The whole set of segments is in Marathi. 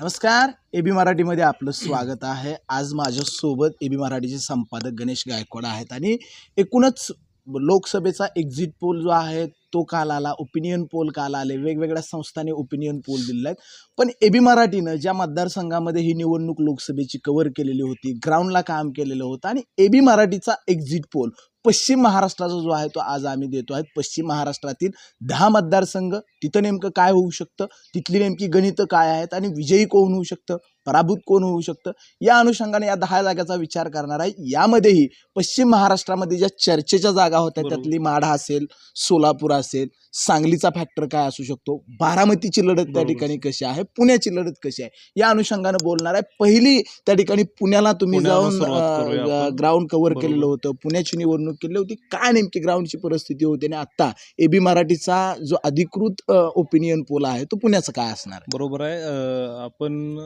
नमस्कार ए बी मराठीमध्ये आपलं स्वागत आहे. आज माझ्यासोबत ए बी मराठीचे संपादक गणेश गायकवाड आहेत आणि एकूणच लोकसभेचा एक्झिट पोल जो आहे तो काल आला. ओपिनियन पोल काल आले. वेगवेगळ्या संस्थांनी ओपिनियन पोल दिलेला आहेत. पण ए बी मराठीनं ज्या मतदारसंघामध्ये ही निवडणूक लोकसभेची कव्हर केलेली होती ग्राउंडला काम केलेलं होतं आणि ए बी मराठीचा एक्झिट पोल पश्चिम महाराष्ट्राचा जो आहे तो आज आम्ही देतो आहे. पश्चिम महाराष्ट्रातील दहा मतदारसंघ तिथं नेमकं काय होऊ शकतं? तिथली नेमकी गणितं काय आहेत? आणि विजयी कोण होऊ शकतं? पराभूत कोण होऊ शकतं? या अनुषंगाने या दहा जागाचा विचार करणार आहे. यामध्येही पश्चिम महाराष्ट्रामध्ये ज्या चर्चेच्या जागा होत्या. त्यातली माढा असेल सोलापूर असेल सांगलीचा फॅक्टर काय असू शकतो? बारामतीची लढत त्या. ठिकाणी कशी आहे? पुण्याची लढत कशी आहे? या अनुषंगानं बोलणार आहे. पहिली त्या ठिकाणी पुण्याला तुम्ही जाऊन. Ground cover. केलेलं होतं. पुण्याची निवडणूक केली होती. काय नेमकी ग्राउंडची परिस्थिती होती आणि आता एबी मराठीचा जो अधिकृत ओपिनियन पोल आहे तो पुण्याचा काय असणार बरोबर आहे. आपण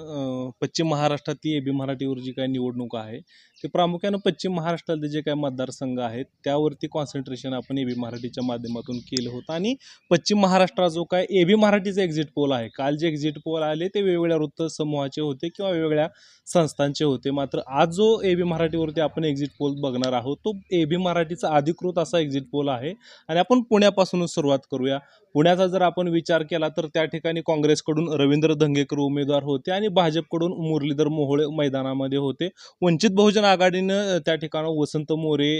पश्चिम महाराष्ट्रातली बी मराठीवर जी काय निवडणूक आहे ते प्रामुख्यानं पश्चिम महाराष्ट्रातले जे काही मतदारसंघ आहेत त्यावरती कॉन्सन्ट्रेशन आपण ए बी मराठीच्या माध्यमातून केलं होतं. आणि पश्चिम महाराष्ट्रात जो काय ए बी मराठीचा एक्झिट पोल आहे काल जे एक्झिट पोल आले ते वेगवेगळ्या वृत्त समूहाचे होते किंवा वेगवेगळ्या संस्थांचे होते. मात्र आज जो ए बी मराठीवरती आपण एक्झिट पोल बघणार आहोत तो ए बी मराठीचा अधिकृत असा एक्झिट पोल आहे. आणि आपण पुण्यापासूनच सुरुवात करूया. पुण्याचा जर आपण विचार केला तर त्या ठिकाणी काँग्रेसकडून रवींद्र धंगेकर उमेदवार होते आणि भाजपकडून मुरलीधर मोहोळे मैदानामध्ये होते. वंचित बहुजन आघाडीनं त्या ठिकाणी वसंत मोरे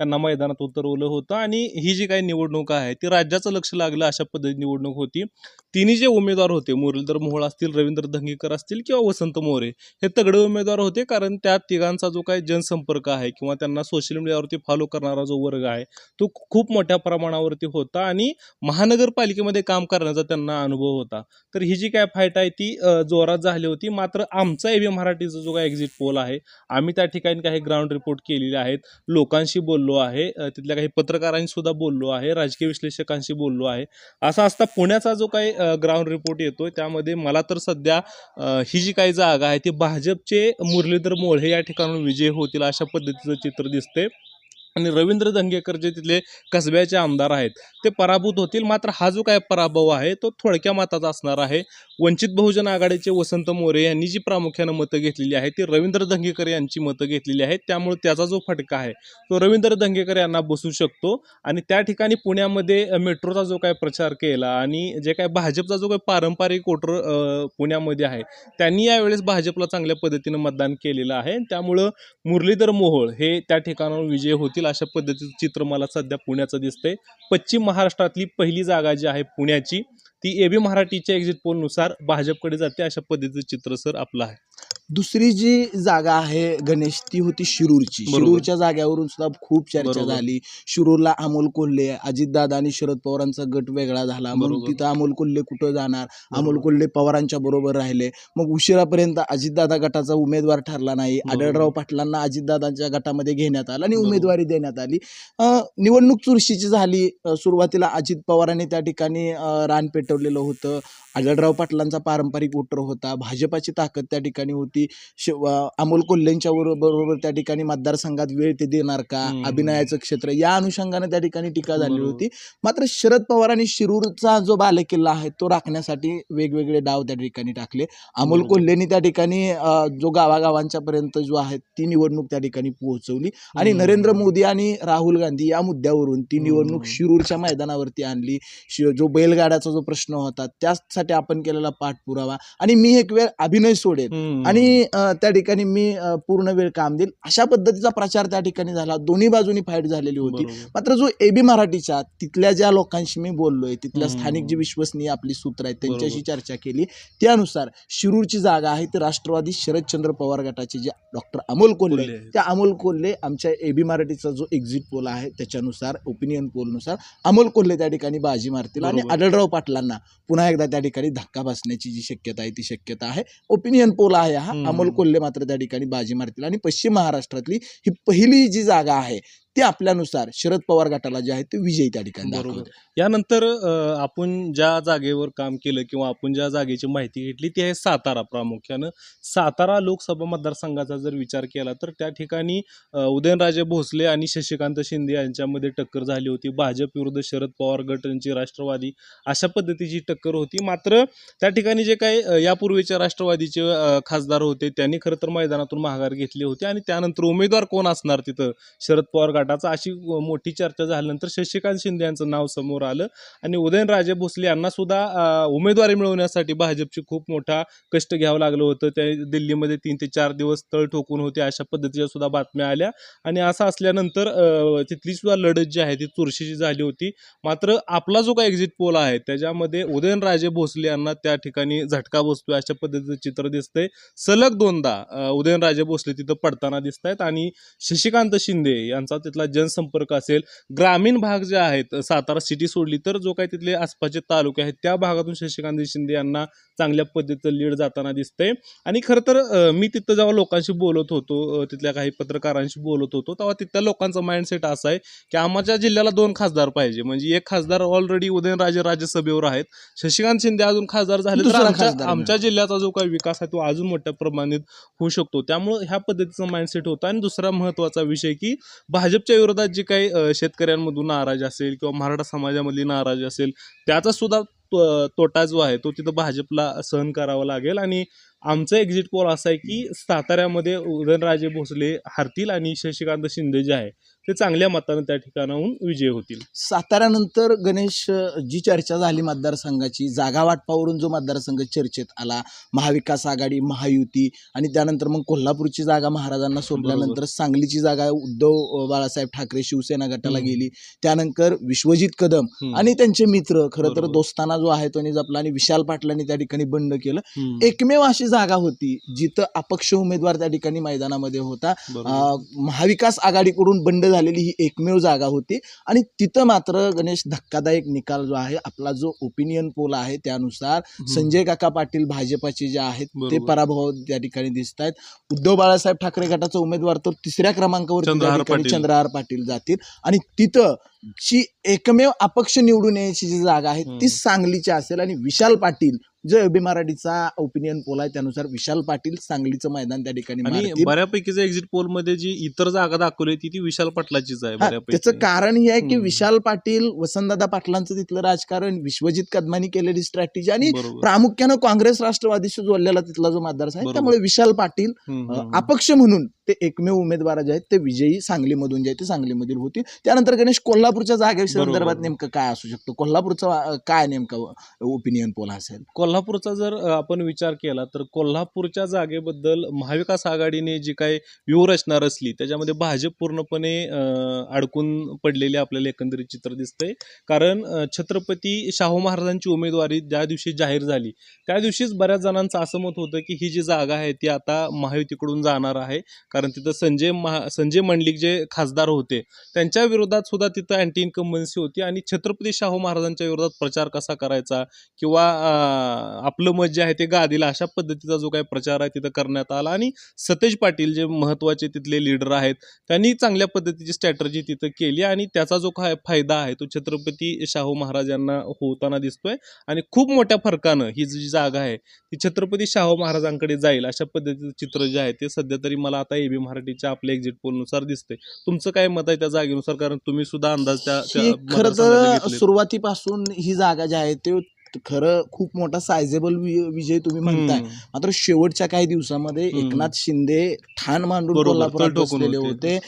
यांना मैदानात उतरवलं होतं आणि ही जी काही निवडणूक आहे ती राज्याचं लक्ष लागलं अशा पद्धती निवडणूक होती. तिन्ही जे उमेदवार होते मुरलीधर मोहोळ असतील रवींद्र धंगेकर असतील किंवा वसंत मोरे हे तगडे उमेदवार होते कारण त्या तिघांचा जो काही जनसंपर्क आहे किंवा त्यांना सोशल मीडियावरती फॉलो करणारा जो वर्ग आहे तो खूप मोठ्या प्रमाणावरती होता आणि महानगरपालिकेमध्ये काम करण्याचा त्यांना अनुभव होता. तर ही जी काय फाईट आहे ती जोरात झाली होती. मात्र आमचा एबी मराठीचा जो काय एक्झिट पोल आहे आम्ही त्या ठिकाणी काही ग्राउंड रिपोर्ट केलेले आहेत. लोकांशी बोललो आहे. तिथल्या काही पत्रकारांशीसुद्धा बोललो आहे. राजकीय विश्लेषकांशी बोललो आहे. असा असता पुण्याचा जो काही ग्राउंड रिपोर्ट येतो त्यामध्ये मला तर सध्या ही जी काही जागा आहे ती भाजपचे मुरलीधर मोळे या ठिकाणून विजय होतील अशा पद्धतीचं चित्र दिसते आणि रवींद्र दंगेकर जे तिथले कसब्याचे आमदार आहेत ते पराभूत होतील. मात्र हा जो काय पराभव आहे तो थोडक्या मताचा असणार आहे. वंचित बहुजन आघाडीचे वसंत मोरे यांनी जी प्रामुख्यानं मतं घेतलेली आहेत ती रवींद्र दंगेकर यांची मतं घेतलेली आहेत. त्यामुळे त्याचा जो फटका आहे तो रवींद्र दंगेकर यांना बसू शकतो. आणि त्या ठिकाणी पुण्यामध्ये मेट्रोचा जो काय प्रचार केला आणि जे काय भाजपचा जो काय पारंपरिक वोटर पुण्यामध्ये आहे त्यांनी यावेळेस भाजपला चांगल्या पद्धतीनं मतदान केलेलं आहे. त्यामुळं मुरलीधर मोहोळ हे त्या ठिकाणावर विजय होतील अशा पद्धतीचं चित्र मला सध्या पुण्याचं दिसतंय. पश्चिम महाराष्ट्रातली पहिली जागा जी आहे पुण्याची ती ए बी मराठीच्या एक्झिट पोलनुसार भाजपकडे जाते अशा पद्धतीचं चित्र सर आपलं आहे. दुसरी जी जागा आहे गणेश ती होती शिरूरची बरोबर. शिरूरच्या जागेवरून सुद्धा खूप चर्चा बरोबर. झाली शिरूरला अमोल कोल्हे अजितदादा आणि शरद पवारांचा गट वेगळा झाला मग बरोबर. तिथं अमोल कोल्हे कुठं जाणार अमोल. कोल्हे पवारांच्या बरोबर राहिले मग उशिरापर्यंत अजितदादा गटाचा उमेदवार ठरला नाही बरोबर. आढळराव पाटलांना अजितदादांच्या गटामध्ये घेण्यात आलं आणि बरोबर. उमेदवारी देण्यात आली अं, निवडणूक चुरशीची झाली अं, सुरुवातीला अजित पवारांनी त्या ठिकाणी अं, रान पेटवलेलं होतं आढळराव पाटलांचा पारंपरिक वोटर होता भाजपाची ताकद त्या ठिकाणी होती शिव अं, अमोल कोल्हेंच्या बरो- बरोबर त्या ठिकाणी मतदारसंघात वेळ ते देणार का. अभिनयाचं क्षेत्र या अनुषंगाने त्या ठिकाणी टीका झाली बरोबर. होती मात्र शरद पवारांनी शिरूरचा जो बालेकिल्ला आहे तो राखण्यासाठी वेगवेगळे डाव त्या ठिकाणी टाकले अमोल. कोल्हेंनी त्या ठिकाणी जो गावागावांच्या पर्यंत जो आहे ती निवडणूक त्या ठिकाणी पोहोचवली आणि. नरेंद्र मोदी आणि राहुल गांधी या मुद्द्यावरून ती निवडणूक. शिरूरच्या मैदानावरती आणली जो बैलगाड्याचा जो प्रश्न होता त्यासाठी आपण केलेला पाठपुरावा आणि मी एक वेळ अभिनय सोडेल हम्म. आणि अ, त्या ठिकाणी मी पूर्ण वेळ काम देईल अशा पद्धतीचा प्रचार त्या ठिकाणी झाला दोन्ही बाजूनी फाईट झालेली होती. मात्र जो एबी मराठीच्या तिथल्या ज्या लोकांशी मी बोललोय तिथल्या. स्थानिक जी विश्वसनीय आपली सूत्र आहेत त्यांच्याशी. चर्चा केली त्यानुसार शिरूरची जागा आहे ती राष्ट्रवादी शरदचंद्र पवार गटाचे जे डॉक्टर अमोल कोल्हे. त्या अमोल कोल्हे आमच्या एबी मराठीचा जो एक्झिट पोल आहे त्याच्यानुसार ओपिनियन पोलनुसार अमोल कोल्हे त्या ठिकाणी बाजी मारतील आणि. आढळराव पाटलांना पुन्हा एकदा त्या ठिकाणी धक्का बसण्याची जी शक्यता आहे ती शक्यता आहे ओपिनियन पोल आहे हा. अमोल कोल्हे मात्र त्या ठिकाणी बाजी मारतील. आणि पश्चिम महाराष्ट्रातली ही पहिली जी जागा आहे ते आपल्यानुसार शरद पवार गटाला जे आहे ते विजयी त्या ठिकाणी बरोबर. यानंतर अ, आपण ज्या जागेवर काम केलं किंवा आपण ज्या जागेची माहिती घेतली ती आहे सातारा प्रामुख्यानं. सातारा लोकसभा मतदारसंघाचा जर विचार केला तर त्या ठिकाणी अ, उदयनराजे भोसले आणि शशिकांत शिंदे यांच्यामध्ये टक्कर झाली होती. भाजप विरुद्ध शरद पवार गट यांची राष्ट्रवादी अशा पद्धतीची टक्कर होती. मात्र त्या ठिकाणी जे काही अ, यापूर्वीचे राष्ट्रवादीचे अ, खासदार होते त्यांनी खरं तर मैदानातून माघार घेतली होती आणि त्यानंतर उमेदवार कोण असणार तिथं? शरद पवार गटाचा अशी मोठी चर्चा झाल्यानंतर शशिकांत शिंदे यांचं नाव समोर आलं. आणि उदयनराजे भोसले यांना सुद्धा उमेदवारी मिळवण्यासाठी भाजपची खूप मोठा कष्ट घ्यावं लागलं होतं. ते दिल्लीमध्ये तीन ते चार दिवस तळ ठोकून होते अशा पद्धतीच्या सुद्धा बातम्या आल्या. आणि असं असल्यानंतर तिथली सुद्धा लढत जी आहे ती चुरशीची झाली होती. मात्र आपला जो काही एक्झिट पोल आहे त्याच्यामध्ये उदयनराजे भोसले यांना त्या ठिकाणी झटका बसतोय अशा पद्धतीचं चित्र दिसतंय. सलग दोनदा उदयनराजे भोसले तिथं पडताना दिसत आहेत आणि शशिकांत शिंदे यांचा तिथला जनसंपर्क असेल ग्रामीण भाग जे आहेत सातारा सिटी सोडली तर जो काही तिथले आसपासचे तालुके आहेत त्या भागातून शशिकांत शिंदे यांना चांगल्या पद्धतीचं लीड जाताना दिसतंय. आणि खरं तर मी तिथं जेव्हा लोकांशी बोलत होतो तिथल्या काही पत्रकारांशी बोलत होतो तेव्हा तिथल्या लोकांचा माइंडसेट असा आहे की आमच्या जिल्ह्याला दोन खासदार पाहिजे म्हणजे एक खासदार ऑलरेडी उदयनराजे राज्यसभेवर आहेत शशिकांत शिंदे अजून खासदार झाले तर आमच्या जिल्ह्याचा जो काही विकास आहे तो अजून मोठ्या प्रमाणात होऊ शकतो. त्यामुळं ह्या पद्धतीचं माइंडसेट होतं. आणि दुसरा महत्त्वाचा विषय की भाजपच्या विरोधात जी काही शेतकऱ्यांमधून नाराज असेल किंवा मराठा समाजामधली नाराज असेल त्याचा सुद्धा तो- तोटा जो आहे तो तिथं भाजपला सहन करावा लागेल. आणि आमचं एक्झिट पोल असं आहे की साताऱ्यामध्ये उदयनराजे भोसले हरतील आणि शशिकांत शिंदे जे आहे ते चांगल्या मतानं त्या ठिकाणाहून विजय होतील साताऱ्यानंतर गणेश जी चर्चा झाली मतदारसंघाची जागा वाटपावरून जो मतदारसंघ चर्चेत आला महाविकास आघाडी महायुती आणि त्यानंतर मग कोल्हापूरची जागा महाराजांना सोडल्यानंतर सांगलीची जागा उद्धव बाळासाहेब ठाकरे शिवसेना गटाला. गेली त्यानंतर विश्वजित कदम. आणि त्यांचे मित्र खरं तर. दोस्ताना जो आहे तो जपला आणि विशाल पाटलांनी त्या ठिकाणी बंड केलं. एकमेव अशी जागा होती जिथं अपक्ष उमेदवार त्या ठिकाणी मैदानामध्ये होता महाविकास आघाडीकडून बंड झालेली ही एकमेव जागा होती आणि तिथं मात्र गणेश धक्कादायक निकाल जो आहे आपला जो ओपिनियन पोल आहे त्यानुसार. संजय काका पाटील भाजपाचे जे आहेत ते. पराभव त्या ठिकाणी दिसत आहेत उद्धव बाळासाहेब ठाकरे गटाचा उमेदवार तर तिसऱ्या क्रमांकावर. चंद्रहार पाटील जातील आणि तिथं जी एकमेव अपक्ष निवडून यायची जी जागा आहे ती. सांगलीची असेल आणि विशाल पाटील जो एबी मराठीचा ओपिनियन पोल आहे त्यानुसार विशाल पाटील सांगलीचं मैदान त्या ठिकाणी. बऱ्यापैकीच एक्झिट पोलमध्ये जी इतर जागा दाखवली होती ती विशाल पाटलाचीच आहे त्याचं कारण हे आहे की. विशाल पाटील वसंतदादा पाटलांचं तिथलं राजकारण विश्वजित कदमानी केलेली स्ट्रॅटेजी आणि. प्रामुख्याने काँग्रेस राष्ट्रवादीशी जोडलेला तिथला जो मतदारसंघ आहे. त्यामुळे विशाल पाटील. अपक्ष म्हणून ते एकमेव उमेदवार जे आहेत ते विजयी सांगलीमधून जे आहेत ते सांगलीमधील होतील. त्यानंतर गणेश कोल्हापूरच्या जागे संदर्भात. नेमकं काय असू शकतं? कोल्हापूरचं काय नेमकं ओपिनियन पोल असेल? कोल्हापूरचा जर आपण विचार केला तर कोल्हापूरच्या जागेबद्दल महाविकास आघाडीने जी काही व्यूहरचना रचली त्याच्यामध्ये भाजप पूर्णपणे अडकून पडलेले आपल्याला एकंदरीत चित्र दिसतंय. कारण छत्रपती शाहू महाराजांची उमेदवारी ज्या दिवशी जाहीर झाली त्या दिवशीच बऱ्याच जणांचं असं मत होतं की ही जी जागा आहे ती आता महायुतीकडून जाणार आहे. कारण कारण तिथं संजय महा संजय मंडलिक जे खासदार होते त्यांच्या विरोधात सुद्धा तिथं अँटी इन्कम्बन्सी होती आणि छत्रपती शाहू महाराजांच्या विरोधात प्रचार कसा करायचा किंवा आपलं मत जे आहे ते गादीला अशा पद्धतीचा जो काही प्रचार आहे तिथं करण्यात आला आणि सतेज पाटील जे महत्त्वाचे तिथले लीडर आहेत त्यांनी चांगल्या पद्धतीची स्ट्रॅटर्जी तिथं केली आणि त्याचा जो काय फायदा आहे तो छत्रपती शाहू महाराज यांना होताना दिसतोय आणि खूप मोठ्या फरकानं ही जी जागा आहे ती छत्रपती शाहू महाराजांकडे जाईल अशा पद्धतीचं चित्र जे आहे ते सध्या तरी मला आता एबी मराठीच्या आपल्या एक्झिट पोलनुसार दिसतंय तुमचं काय मत आहे त्या जागेनुसार कारण तुम्ही सुद्धा अंदाज त्या खरं तर. सुरुवातीपासून ही जागा जी आहे ते खरं खूप मोठा सायझेबल विजय तुम्ही म्हणताय. मात्र शेवटच्या काही दिवसामध्ये. एकनाथ शिंदे ठाण मांडून कोल्हापुरात बसलेले होते.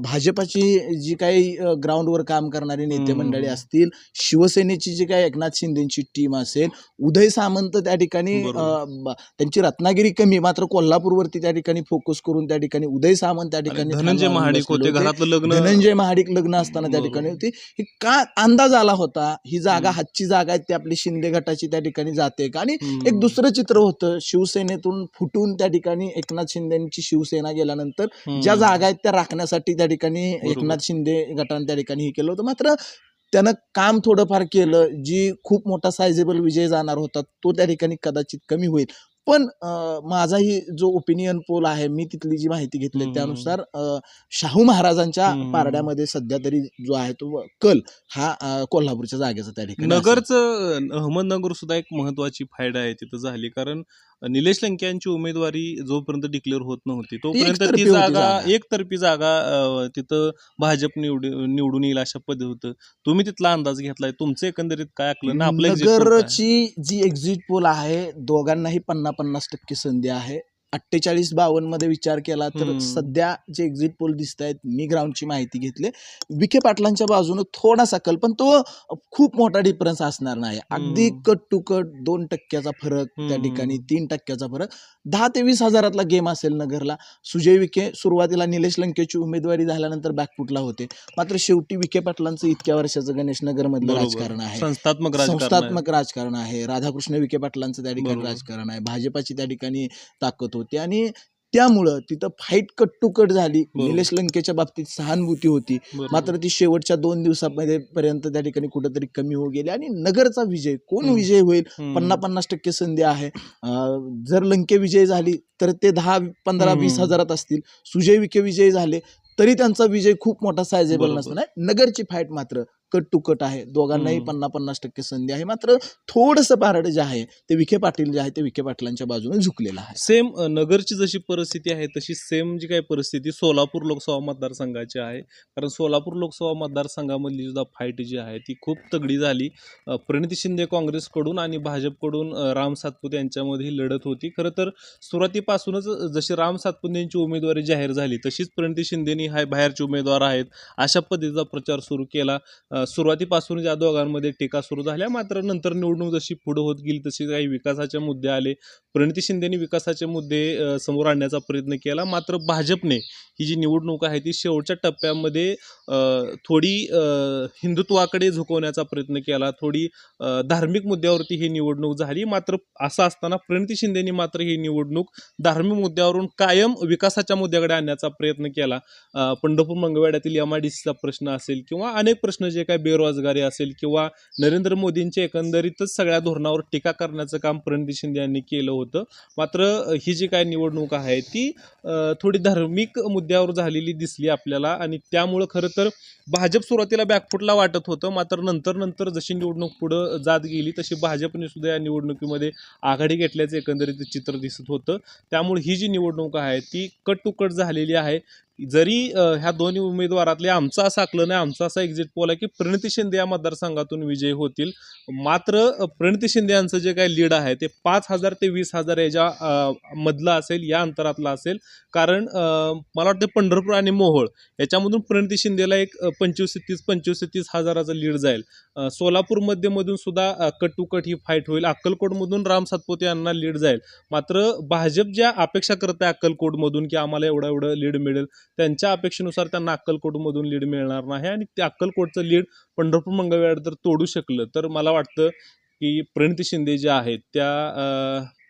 भाजपाची जी काही ग्राउंडवर काम करणारी नेते. मंडळी असतील शिवसेनेची जी काही एकनाथ शिंदेची टीम असेल उदय सामंत त्या ठिकाणी त्यांची रत्नागिरी कमी मात्र कोल्हापूरवरती त्या ठिकाणी फोकस करून त्या ठिकाणी उदय सामंत त्या ठिकाणी धनंजय महाडिक होते धनंजय महाडिक लग्न असताना त्या. ठिकाणी होती ही का अंदाज आला होता ही जागा. हातची जागा आहे ती आपली शिंदे गटाची त्या ठिकाणी जाते का आणि. एक दुसरं चित्र होतं शिवसेनेतून फुटून त्या ठिकाणी एकनाथ शिंदेची शिवसेना गेल्यानंतर. ज्या जागा आहेत त्या राखण्यासाठी त्या ठिकाणी. एकनाथ शिंदे गटाने त्या ठिकाणी हे केलं होतं मात्र त्यानं काम थोडंफार केलं जी खूप मोठा सायझेबल विजय जाणार होता तो त्या ठिकाणी कदाचित कमी होईल पण माझाही जो ओपिनियन पोल आहे मी तिथली जी माहिती घेतली. त्यानुसार शाहू महाराजांच्या. पारड्यामध्ये सध्या तरी जो आहे तो कल हा कोल्हापूरच्या जागेचा त्या ठिकाणी. नगरचं अहमदनगर सुद्धा एक महत्वाची फायदा आहे तिथं झाली कारण निलेश लंके यांची उमेदवारी जोपर्यंत डिक्लेअर होत नव्हती तोपर्यंत ती जागा. एकतर्फी जागा तिथं भाजप निवड निवडून येईल अशा पद्धती होतं तुम्ही तिथला अंदाज घेतलाय तुमचं एकंदरीत काय आकलन ना आपलं exit poll काय? नगरची जी एक्झिट पोल आहे दोघांनाही पन्नास पन्नास टक्के संधी आहे. अठ्ठेचाळीस बावन्नमध्ये विचार केला तर. सध्या जे एक्झिट पोल दिसत आहेत मी ग्राउंडची माहिती घेतली विखे पाटलांच्या बाजूनं थोडासा कल पण तो खूप मोठा डिफरन्स असणार नाही अगदी. कट टू कट दोन टक्क्याचा फरक त्या. ठिकाणी तीन टक्क्याचा फरक दहा ते वीस हजारातला गेम असेल नगरला सुजय विखे सुरुवातीला निलेश लंकेची उमेदवारी झाल्यानंतर बॅकफुटला होते मात्र शेवटी विखे पाटलांचं इतक्या वर्षाचं गणेश नगर मधलं. राजकारण आहे संस्थात्मक राजकारण आहे. संस्थात्मक राजकारण आहे राधाकृष्ण विखे पाटलांचं त्या ठिकाणी. राजकारण आहे भाजपाची त्या ठिकाणी ताकद होती आणि त्यामुळं तिथं फाईट कट टू कट झाली. निलेश लंकेच्या बाबतीत सहानुभूती होती. मात्र ती शेवटच्या दोन दिवसामध्ये पर्यंत त्या ठिकाणी कुठेतरी कमी होऊ गेली आणि नगरचा विजय कोण. विजय होईल. पन्नास पन्नास टक्के संधी आहे जर लंके विजय झाली तर ते दहा पंधरा. वीस हजारात असतील सुजय विखे विजय झाले तरी त्यांचा विजय खूप मोठा सायझेबल. नसणार नगरची फाईट मात्र कट टू कट आहे. दोघांनाही. पन्नास पन्नास टक्के संधी आहे. मात्र थोडंसं पारड जे आहे ते विखे पाटील जे आहे ते विखे पाटलांच्या बाजूने झुकलेलं आहे. सेम नगरची जशी परिस्थिती आहे तशी सेम जी काही परिस्थिती सोलापूर लोकसभा मतदारसंघाची आहे. कारण सोलापूर लोकसभा मतदारसंघामधली सुद्धा फाईट जी आहे ती खूप तगडी झाली. प्रणिती शिंदे काँग्रेसकडून आणि भाजपकडून राम सातपुते यांच्यामध्ये ही लढत होती. खरं तर सुरुवातीपासूनच जशी राम सातपुते यांची उमेदवारी जाहीर झाली तशीच प्रणिती शिंदेनी हा बाहेरचे उमेदवार आहेत. अशा पद्धतीचा प्रचार सुरू केला. सुरुवातीपासून या दोघांमध्ये टीका सुरू झाल्या मात्र नंतर निवडणूक जशी पुढे होत गेली तशी काही विकासाचे मुद्दे आले. प्रणिती शिंदेनी विकासाचे मुद्दे समोर आणण्याचा प्रयत्न केला. मात्र भाजपने ही जी निवडणूक आहे ती शेवटच्या टप्प्यामध्ये थोडी हिंदुत्वाकडे झुकवण्याचा प्रयत्न केला. थोडी धार्मिक मुद्द्यावरती ही निवडणूक झाली. मात्र असं असताना प्रणिती शिंदेनी मात्र ही निवडणूक धार्मिक मुद्द्यावरून कायम विकासाच्या मुद्द्याकडे आणण्याचा प्रयत्न केला. पंढरपूर मंगळवाड्यातील एम आय डी सीचा प्रश्न असेल किंवा अनेक प्रश्न जे काही बेरोजगारी असेल किंवा नरेंद्र मोदींच्या एकंदरीतच सगळ्या धोरणावर टीका करण्याचं काम प्रणिती शिंदे यांनी केलं होतं. मात्र ही जी काय निवडणूक आहे ती थोडी धार्मिक मुद्द्यावर झालेली दिसली आपल्याला आणि त्यामुळं खरं तर भाजप सुरुवातीला बॅकफुटला वाटत होतं. मात्र नंतर नंतर जशी निवडणूक पुढं जात गेली तशी भाजपने सुद्धा या निवडणुकीमध्ये आघाडी घेतल्याचं एकंदरीत चित्र दिसत होतं. त्यामुळे ही जी निवडणूक आहे ती कट टू कट झालेली आहे. जरी ह्या दोन्ही उमेदवारातले आमचं असं आकलन आहे आमचा असा एक्झिट पोल आहे की प्रणिती शिंदे या मतदारसंघातून विजयी होतील. मात्र प्रणिती शिंदे यांचं जे काही लीड आहे ते पाच हजार ते वीस हजार याच्या मधलं असेल या अंतरातलं असेल. कारण मला वाटतं पंढरपूर आणि मोहोळ याच्यामधून प्रणिती शिंदेला एक पंचवीस ते तीस पंचवीस ते तीस हजाराचं लीड जाईल. सोलापूर सोलापूरमध्ये सुद्धा कट टू कट ही फाईट होईल. अक्कलकोटमधून राम सातपोते यांना लीड जाईल. मात्र भाजप ज्या अपेक्षा करत आहे अक्कलकोटमधून की आम्हाला एवढं एवढं लीड मिळेल त्यांच्या अपेक्षेनुसार त्यांना अक्कलकोटमधून लीड मिळणार नाही आणि ते अक्कलकोटचं लीड पंढरपूर मंगळवेढ जर तोडू शकलं तर मला वाटतं की प्रणिती शिंदे ज्या आहेत त्या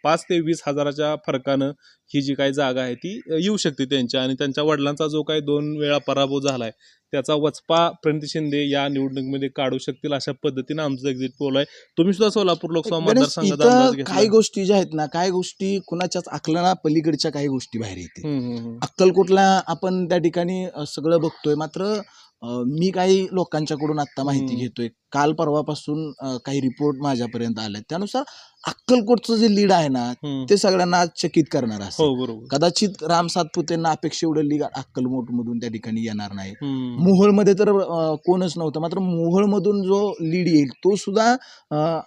पाच ते वीस हजाराच्या फरकानं ही जी काही जागा आहे ती येऊ शकते त्यांच्या आणि त्यांच्या वडिलांचा जो काही दोन वेळा पराभव झाला आहे त्याचा वचपा प्रणिती शिंदे या निवडणुकीमध्ये काढू शकतील अशा पद्धतीनं आमचं एक्झिट पोल आहे. तुम्ही सुद्धा सोलापूर लोकसभा घेतला. काही गोष्टी ज्या आहेत ना काही गोष्टी कुणाच्याच आकलना पलीकडच्या काही गोष्टी बाहेर येतील. अक्कलकोटला आपण त्या ठिकाणी सगळं बघतोय. मात्र मी काही लोकांच्याकडून आता माहिती. घेतोय काल परवापासून काही रिपोर्ट माझ्यापर्यंत आले त्यानुसार अक्कलकोटचं जे लीड आहे ना. ते सगळ्यांना आज चकित करणार हो बरोबर कदाचित राम सातपुतेंना अपेक्षा एवढं लीग अक्कलकोट मधून त्या ठिकाणी येणार नाही. मोहोळमध्ये तर कोणच नव्हतं मात्र मोहोळमधून जो लीड येईल तो सुद्धा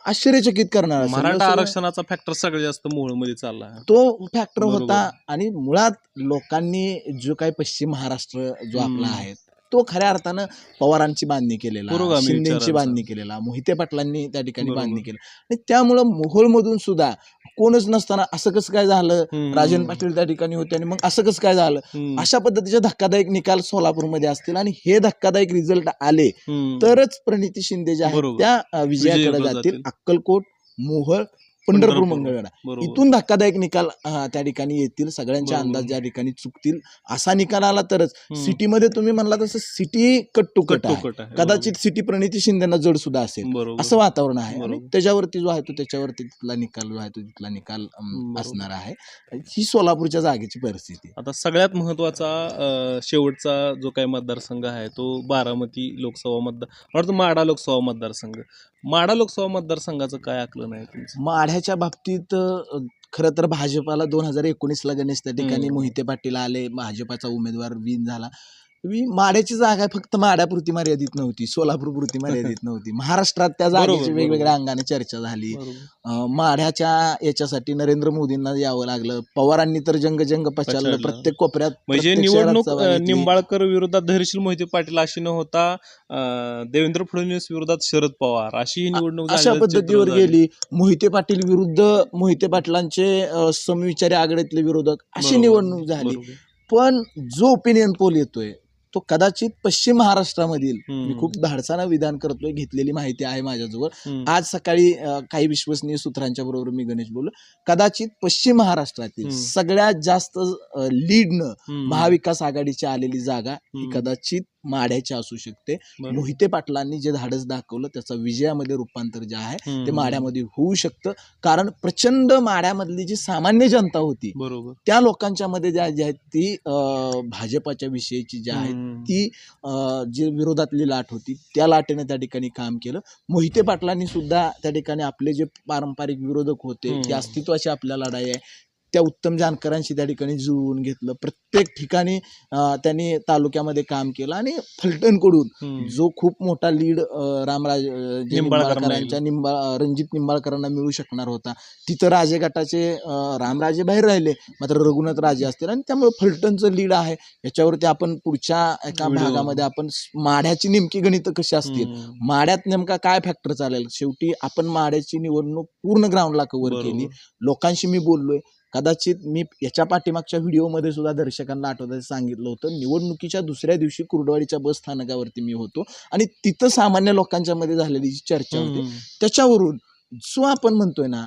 आश्चर्यचकित करणार. मराठा आरक्षणाचा फॅक्टर सगळ्यात जास्त मोहोळमध्ये चालला तो फॅक्टर. होता आणि मुळात लोकांनी जो काही पश्चिम महाराष्ट्र जो आपला. आहे तो खऱ्या अर्थानं पवारांची बांधणी केलेला शिंदेची. बांधणी केलेला मोहिते पाटलांनी त्या ठिकाणी. बांधणी केलं आणि त्यामुळं मोहोळमधून सुद्धा कोणच नसताना असं कसं काय झालं. राजन पाटील त्या ठिकाणी होते आणि मग असं कसं काय झालं. अशा पद्धतीचे धक्कादायक निकाल सोलापूरमध्ये असतील आणि हे धक्कादायक रिझल्ट आले. तरच प्रणिती शिंदे ज्या आहेत. त्या विजयाकडे जातील. अक्कलकोट मोहोळ पंढरपूर. मंगळवेढा. इथून धक्कादायक निकाल त्या ठिकाणी येतील. सगळ्यांचे बरोबर. अंदाज ज्या ठिकाणी चुकतील. असा निकाल आला तरच. सिटीमध्ये तुम्ही म्हणला तसं सिटी कट टू कट कदाचित सिटी प्रणिती शिंदेना जड सुद्धा असेल. असं वातावरण आहे. आणि. त्याच्यावरती जो आहे तो त्याच्यावरती तिथला निकाल जो आहे तो तिथला निकाल. असणार आहे. ही सोलापूरच्या जागेची परिस्थिती आता सगळ्यात महत्त्वाचा शेवटचा जो काही मतदारसंघ आहे तो बारामती लोकसभा मतदार माडा लोकसभा मतदारसंघ. माडा लोकसभा मतदारसंघाचं काय आकलन आहे तुमचं माढ्याच्या बाबतीत अं, खरं तर भाजपाला दोन हजार एकोणीसला गणेश त्या ठिकाणी. मोहिते पाटील आले भाजपाचा उमेदवार विन झाला मी माड्याची जागा फक्त माड्यापुरती मर्यादित नव्हती सोलापूरपुरती मर्यादित नव्हती महाराष्ट्रात त्या जागेची. वेगवेगळ्या अंगाने चर्चा झाली माढ्याच्या याच्यासाठी नरेंद्र मोदींना यावं लागलं पवारांनी तर जंग जंग पचारलं. प्रत्येक कोपऱ्यात म्हणजे निवडणूक. निंबाळकर विरोधात धैर्यशील मोहिते पाटील अशी न होता देवेंद्र फडणवीस विरोधात शरद पवार अशी ही निवडणूक अशा पद्धतीवर. गेली मोहिते पाटील विरुद्ध मोहिते पाटलांचे समविचारी आघाडीतले विरोधक अशी निवडणूक झाली. पण जो ओपिनियन पोल येतोय तो कदाचित पश्चिम महाराष्ट्रामधील मी खूप धाडसानं विधान करतोय घेतलेली माहिती आहे माझ्याजवळ. आज सकाळी काही विश्वसनीय सूत्रांच्या बरोबर मी गणेश बोललो. कदाचित पश्चिम महाराष्ट्रातील. सगळ्यात जास्त लीडनं महाविकास आघाडीची आलेली जागा ही कदाचित माढ्याची असू शकते. मोहिते पाटलांनी जे धाडस दाखवलं त्याचं विजयामध्ये रूपांतर जे आहे ते माढ्यामध्ये होऊ शकतं. कारण प्रचंड माढ्यामधली जी सामान्य जनता होती बरोबर. त्या लोकांच्या मध्ये ज्या ज्या आहेत ती भाजपाच्या विषयीची जी आहे ती जी विरोधातली लाट होती त्या लाटेने त्या ठिकाणी काम केलं. मोहिते पाटलांनी सुद्धा त्या ठिकाणी आपले जे पारंपरिक विरोधक होते. की अस्तित्वाची आपल्या लढाई आहे. त्या उत्तम जानकरांशी त्या ठिकाणी जुळवून घेतलं. प्रत्येक ठिकाणी त्यांनी तालुक्यामध्ये काम केलं आणि फलटणकडून जो खूप मोठा लीड रामराज निंबाळकरांच्या निंबा रणजित निंबाळकरांना मिळू शकणार होता. तिथं राजे गटाचे रामराजे बाहेर राहिले मात्र रघुनाथ राजे असतील आणि त्यामुळे फलटणचं लीड आहे. याच्यावरती आपण पुढच्या एका. भागामध्ये आपण माढ्याची नेमकी गणितं कशी असतील माड्यात नेमका काय फॅक्टर चालेल? शेवटी आपण माड्याची निवडणूक पूर्ण ग्राउंडला कव्हर. केली. लोकांशी मी बोललोय. कदाचित मी याच्या पाठीमागच्या व्हिडिओमध्ये सुद्धा दर्शकांना आठवतात सांगितलं होतं. निवडणुकीच्या दुसऱ्या दिवशी कुर्डवाडीच्या बस स्थानकावरती मी होतो. आणि तिथं सामान्य लोकांच्या मध्ये झालेली जी चर्चा होती त्याच्यावरून जो आपण म्हणतोय ना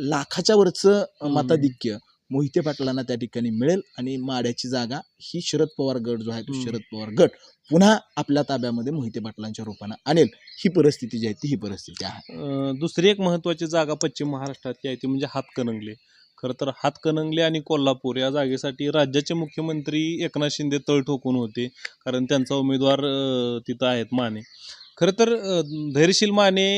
लाखाच्या वरचं. मताधिक्य मोहिते पाटलांना त्या ठिकाणी मिळेल आणि माड्याची जागा ही शरद पवार गट जो आहे तो. शरद पवार गट पुन्हा आपल्या ताब्यामध्ये मोहिते पाटलांच्या रूपानं आणेल. ही परिस्थिती जी आहे ती ही परिस्थिती आहे. दुसरी एक महत्वाची जागा पश्चिम महाराष्ट्रातली आहे ती म्हणजे हातकणंगले. खरं तर हातकणंगले आणि कोल्हापूर या जागेसाठी राज्याचे मुख्यमंत्री एकनाथ शिंदे तळ ठोकून होते. कारण त्यांचा उमेदवार तिथं आहेत माने. खरं तर धैर्यशील माने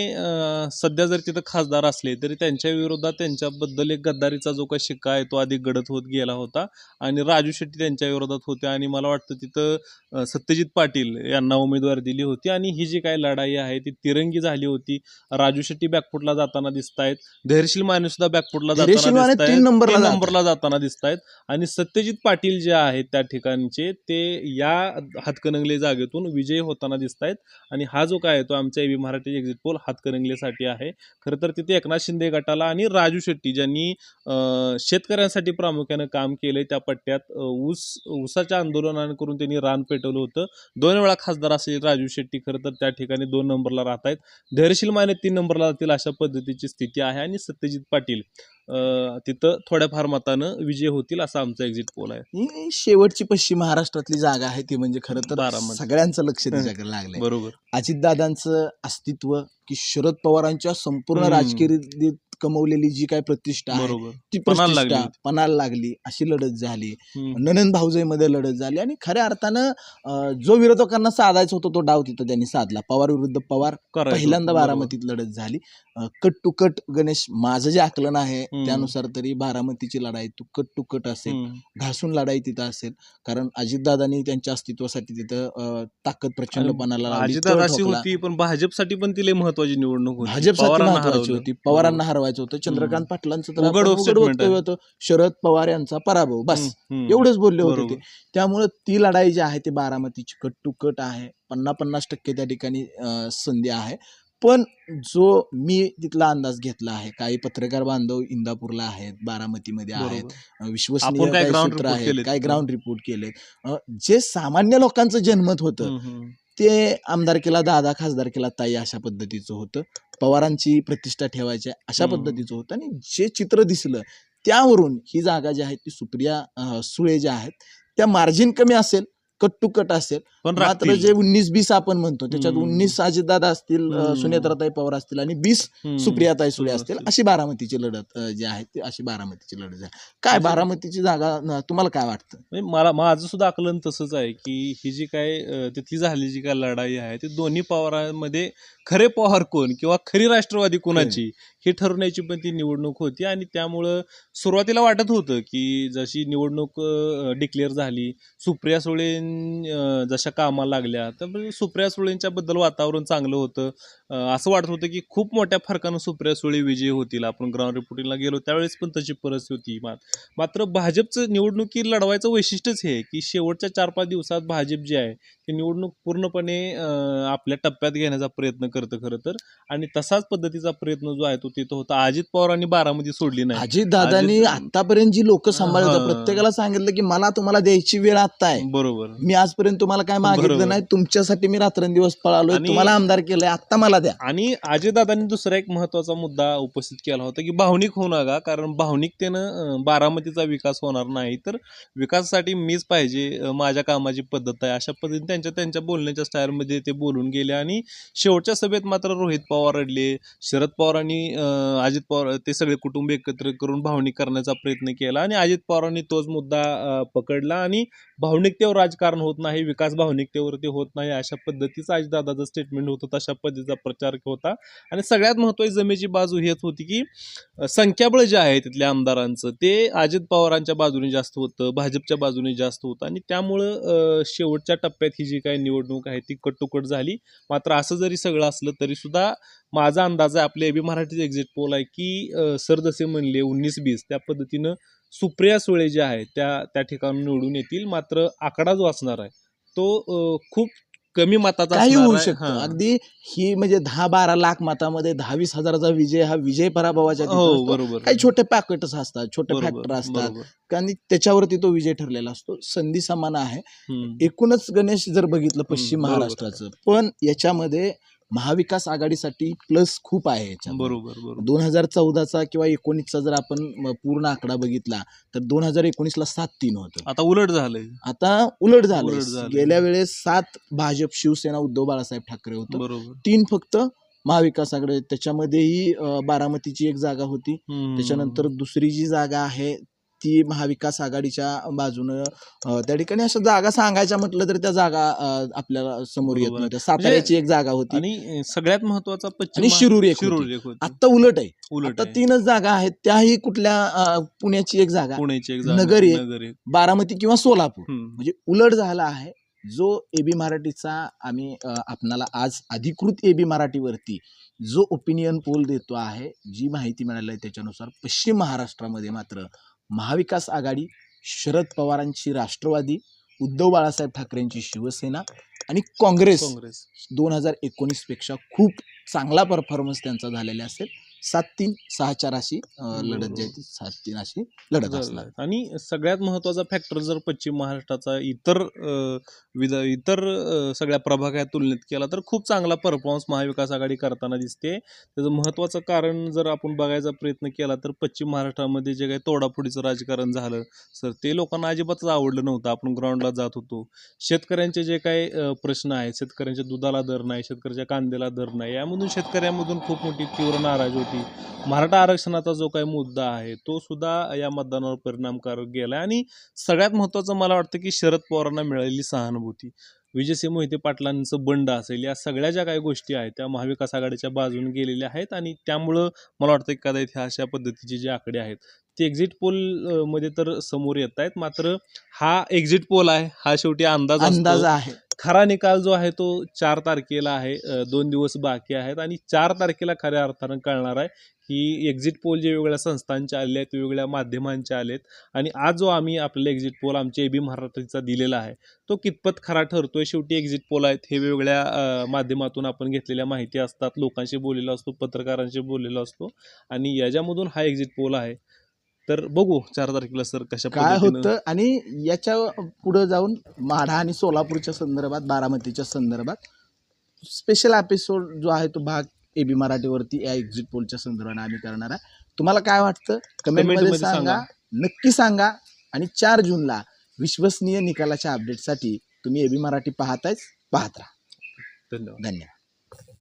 सध्या जर तिथं खासदार असले तरी त्यांच्या विरोधात त्यांच्याबद्दल एक गद्दारीचा जो काही शिक्का आहे तो अधिक गडद होत गेला होता. आणि राजू शेट्टी त्यांच्या विरोधात होते. आणि मला वाटतं तिथं सत्यजित पाटील यांना उमेदवारी दिली होती. आणि ही जी काही लढाई आहे ती तिरंगी झाली होती. राजू शेट्टी बॅकफुटला जाताना दिसत आहेत धैर्यशील माने सुद्धा बॅकफुटला जाताना नंबरला जाताना दिसत आहेत आणि सत्यजित पाटील जे आहेत त्या ठिकाणचे ते या हातकणंगले जागेतून विजयी होताना दिसत आहेत आणि हा जो काय आहे तो आमच्या एबी मराठी एक्झिट पोल हातकणंगलेसाठी आहे. खरं तर तिथे एकनाथ शिंदे गटाला आणि राजू शेट्टी ज्यांनी शेतकऱ्यांसाठी प्रामुख्यानं काम केलंय त्या पट्ट्यात ऊस ऊसाच्या आंदोलनानं करून त्यांनी रान पेटवलं होतं. दोन वेळा खासदार असेल राजू शेट्टी खरं तर त्या ठिकाणी दोन नंबरला राहत आहेत धैर्यशील माने तीन नंबरला जातील अशा पद्धतीची स्थिती आहे. आणि सत्यजित पाटील तिथं थोड्याफार मतानं विजय होतील असा आमचा एक्झिट पोल आहे. ही शेवटची पश्चिम महाराष्ट्रातली जागा आहे ती म्हणजे खरं तर बारामती. सगळ्यांचं लक्ष त्याच्याकडे लागलंय. बरोबर. अजितदादांचं अस्तित्व की शरद पवारांच्या संपूर्ण हम्म. राजकीय कमवलेली जी काय प्रतिष्ठा आहे बरोबर ती पणाला लागली प्रतिष्ठा. पणाला लागली अशी लढत झाली हम्म. ननंद भाऊजाईमध्ये लढत झाली आणि खऱ्या अर्थानं अं, जो विरोधकांना साधायचा होता तो डाव तिथं त्यांनी साधला पवार विरुद्ध पवार करायचं पहिल्यांदा बारामतीत लढत झाली कट टू कट गणेश माझं जे आकलन आहे हम्म. त्यानुसार तरी बारामतीची लढाई तू कट टू कट असेल हम्म. घासून लढाई तिथं असेल कारण अजितदादांनी त्यांच्या अस्तित्वासाठी तिथं अं, ताकद प्रचंडपणाला लावली, अजितदादा तळ अशी ठोकला. होती पण भाजपसाठी पण तिला महत्वाची निवडणूक होती. भाजपसाठी महत्वाची. होती. पवारांना हरवायचं होतं. चंद्रकांत पाटलांचं तर वक्तव्य. होतं. शरद पवार यांचा पराभव. बस. एवढेच बोलले होते. ते. त्यामुळे ती लढाई जी आहे ती बारामतीची कट टू कट आहे. पन्नास पन्नास टक्के त्या ठिकाणी संधी आहे. पण जो मी तिथला अंदाज घेतला आहे काही पत्रकार बांधव इंदापूरला आहेत बारामतीमध्ये आहेत विश्वसनीय काही सूत्र आहेत काही? ग्राउंड रिपोर्ट केलेत. जे सामान्य लोकांचं जनमत होतं. ते आमदारकीला दादा खासदारकीला ताई अशा पद्धतीचं होतं. पवारांची प्रतिष्ठा ठेवायची अशा. पद्धतीचं होतं. आणि जे चित्र दिसलं त्यावरून ही जागा जी आहे ती सुप्रिया सुळे ज्या आहेत त्या मार्जिन कमी असेल. कट टू कट असेल पण मात्र. जे उन्नीस बीस आपण म्हणतो त्याच्यात हम्म. उन्नीस अजितदादा असतील अं, हम्म. सुनेत्राताई पवार असतील आणि बीस हम्म. सुप्रियाताई सुळे असतील असतील. अशी बारामतीची लढत अं, जी आहे ती अशी बारामतीची लढत आहे काय बारामतीची जागा न- तुम्हाला काय वाटतं म्हणजे मला माझं सुद्धा आकलन तसंच आहे की ही जी काय अं, तिथली झालेली जी काय लढाई आहे ती दोन्ही पवारांमध्ये खरे पवार कोण किंवा खरी राष्ट्रवादी कोणाची हे ठरवण्याची पण ती निवडणूक होती आणि त्यामुळं सुरुवातीला वाटत होतं की जशी निवडणूक डिक्लेअर झाली सुप्रिया सुळे जशा कामाला लागल्या तर सुप्रिया सुळेंच्या बद्दल वातावरण चांगलं होतं. असं वाटत होतं की खूप मोठ्या फरकानं सुप्रिया सुळे विजयी होतील. आपण ग्राउंड रिपोर्टिंगला गेलो त्यावेळेस पण तशी परिस्थिती होती. मा- मात्र भाजपचं निवडणुकी लढवायचं वैशिष्ट्यच हे आहे की शेवटच्या चार पाच दिवसात भाजप जे आहे ते निवडणूक पूर्णपणे आपल्या टप्प्यात घेण्याचा प्रयत्न करतं खरं तर. आणि तसाच पद्धतीचा प्रयत्न जो आहे तो तिथं होता. अजित पवारांनी बारामती सोडली नाही. अजित दादांनी आतापर्यंत जी लोक सांभाळत हा. प्रत्येकाला सांगितलं की मला तुम्हाला द्यायची वेळ आता आहे. बरोबर. मी आजपर्यंत तुम्हाला काय मागितलं. नाही तुमच्यासाठी मी रात्रंदिवस पळालोय आणि- तुम्हाला आमदार केलंय आता मला द्या. आणि अजयदादांनी दुसरा एक महत्त्वाचा मुद्दा उपस्थित केला होता की भावनिक होऊ नका कारण भावनिकतेनं बारामतीचा विकास होणार नाही. तर विकासासाठी मीच पाहिजे माझ्या कामाची पद्धत आहे. अशा पद्धतीने त्यांच्या त्यांच्या बोलण्याच्या स्टाईलमध्ये ते बोलून गेले. आणि शेवटच्या सभेत मात्र रोहित पवार रडले. शरद पवारांनी आणि अजित पवार ते सगळे कुटुंब एकत्र करून भावनिक करण्याचा प्रयत्न केला आणि अजित पवारांनी तोच मुद्दा पकडला. आणि भावनिकतेवर राजकारण होत नाही विकास भावनिकतेवरती होत नाही अशा पद्धतीचा अजितदादाचं स्टेटमेंट होतं तशा पद्धतीचा प्रचार होता. आणि सगळ्यात महत्त्वाची जमेची बाजू हेच होती की संख्याबळ जे आहे तिथल्या आमदारांचं ते अजित पवारांच्या बाजूने जास्त होतं भाजपच्या बाजूने जास्त होतं. आणि त्यामुळं शेवटच्या टप्प्यात ही जी काही निवडणूक आहे ती कटोकट झाली. मात्र असं जरी सगळं असलं तरी सुद्धा माझा अंदाज आहे आपले एबी मराठीचे एक्झिट पोल आहे की सर जसे म्हणले उन्नीस बीस त्या पद्धतीनं सुप्रिया सुळे जे आहे त्या त्या ठिकाणी निवडून येतील. मात्र आकडा जो असणार आहे तो खूप कमी मताचा काही असणार होऊ आहे. शकतं हां. अगदी ही म्हणजे दहा बारा लाख मतामध्ये दहा वीस हजाराचा विजय हा विजय पराभवाच्या तिथं हो असतो. बरोबर काही छोटे पॅकेटच असतात छोटे बरोबर, फॅक्टर असतात बरोबर. आणि त्याच्यावरती तो विजय ठरलेला असतो संधी समान आहे हम्म. एकूणच गणेश जर बघितलं पश्चिम बरोबर. महाराष्ट्राचं पण याच्यामध्ये महाविकास आघाडीसाठी प्लस खूप आहे याच्यात बरोबर बरोबर. दोन हजार चौदाचा किंवा एकोणीसचा जर आपण पूर्ण आकडा बघितला तर दोन हजार एकोणीसला सात तीन होतं. आता उलट झालंय. आता उलट झालं झालंय. गेल्या वेळेस सात भाजप शिवसेना उद्धव बाळासाहेब ठाकरे होतं. बरोबर. तीन फक्त महाविकास आघाडी. त्याच्यामध्येही बारामतीची एक जागा होती. त्याच्यानंतर दुसरी जी जागा आहे ती महाविकास आघाडीच्या बाजूनं त्या ठिकाणी अशा जागा सांगायच्या म्हटलं तर त्या जागा आपल्याला समोर येत. नव्हत्या. साताऱ्याची एक जागा होती. आणि सगळ्यात महत्त्वाचा पश्चिम आणि शिरूर एक आता उलट आहे. उलट. तीनच जागा आहेत. त्याही कुठल्या पुण्याची एक जागा. पुण्याची एक नगर एक. बारामती किंवा सोलापूर. म्हणजे उलट झाला आहे. जो एबी मराठीचा आम्ही आपणाला आज अधिकृत एबी मराठीवरती जो ओपिनियन पोल देतो आहे जी माहिती मिळाली आहे त्याच्यानुसार पश्चिम महाराष्ट्रामध्ये मात्र महाविकास आघाडी शरद पवारांची राष्ट्रवादी उद्धव बाळासाहेब ठाकरेंची शिवसेना आणि काँग्रेस काँग्रेस. दोन हजार एकोणीसपेक्षा खूप चांगला परफॉर्मन्स त्यांचा झालेला असेल. सात तीन सहा चार अशी अ, लढत जी आहे ती सात तीन अशी लढत असणार. आणि सगळ्यात महत्त्वाचा फॅक्टर जर पश्चिम महाराष्ट्राचा इतर अं, विध इतर अं, सगळ्या प्रभागात तुलनेत केला तर खूप चांगला परफॉर्मन्स महाविकास आघाडी करताना दिसते. त्याचं महत्वाचं कारण जर आपण बघायचा प्रयत्न केला तर पश्चिम महाराष्ट्रामध्ये जे काही तोडाफोडीचं राजकारण झालं सर ते लोकांना अजिबातच आवडलं नव्हतं. आपण ग्राउंडला जात होतो. शेतकऱ्यांचे जे काही अं, प्रश्न आहेत शेतकऱ्यांच्या दुधाला दर नाही शेतकऱ्याच्या कांद्याला दर नाही यामधून शेतकऱ्यांमधून खूप मोठी तीव्र नाराजी होती. मराठा आरक्षणाचा जो काही मुद्दा आहे तो सुद्धा या मतदानावर परिणामकारक गेला आणि सगळ्यात महत्त्वाचं मला वाटतं की शरद पवारांना मिळालेली सहानुभूती. विजयसिंह मोहिते पाटलांचं बंड असेल या सगळ्या ज्या काही गोष्टी आहेत त्या महाविकास आघाडीच्या बाजूने गेलेल्या आहेत. आणि त्यामुळं मला वाटतं की कदाचित ह्या अशा पद्धतीचे जे आकडे आहेत ते एक्झिट पोलमध्ये तर समोर येत आहेत मात्र हा एक्झिट पोल आहे. हा शेवटी अंदाज. अंदाज आहे. खरा निकाल जो आहे तो चार तारखेला आहे. दोन दिवस बाकी आहेत आणि चार तारखेला खऱ्या अर्थानं कळणार आहे की एक्झिट पोल जे वेगवेगळ्या संस्थांचे आले आहेत वेगवेगळ्या माध्यमांचे आलेत आणि आज जो आम्ही आपल्याला एक्झिट पोल आमच्या एबी महाराष्ट्राचा दिलेला आहे तो कितपत खरा ठरतोय? शेवटी एक्झिट पोल आहेत हे वेगवेगळ्या माध्यमातून आपण घेतलेल्या माहिती असतात. लोकांशी बोललेलो असतो पत्रकारांशी बोललेलो असतो आणि याच्यामधून हा एक्झिट पोल आहे. तर बघू चार तारखेला सर कशा काय पद्धतीनं- होतं आणि याच्यापुढे जाऊन माढा आणि सोलापूरच्या संदर्भात बारामतीच्या संदर्भात स्पेशल एपिसोड जो आहे तो भाग ए बी मराठीवरती या एक्झिट पोलच्या संदर्भाने आम्ही करणार आहे. तुम्हाला काय वाटतं? कमेंटमध्ये मध्ये सांगा. सांगा. नक्की सांगा. आणि चार जूनला विश्वसनीय निकालाच्या अपडेटसाठी तुम्ही एबी मराठी पाहतायच पाहत राहा. धन्यवाद. धन्यवाद.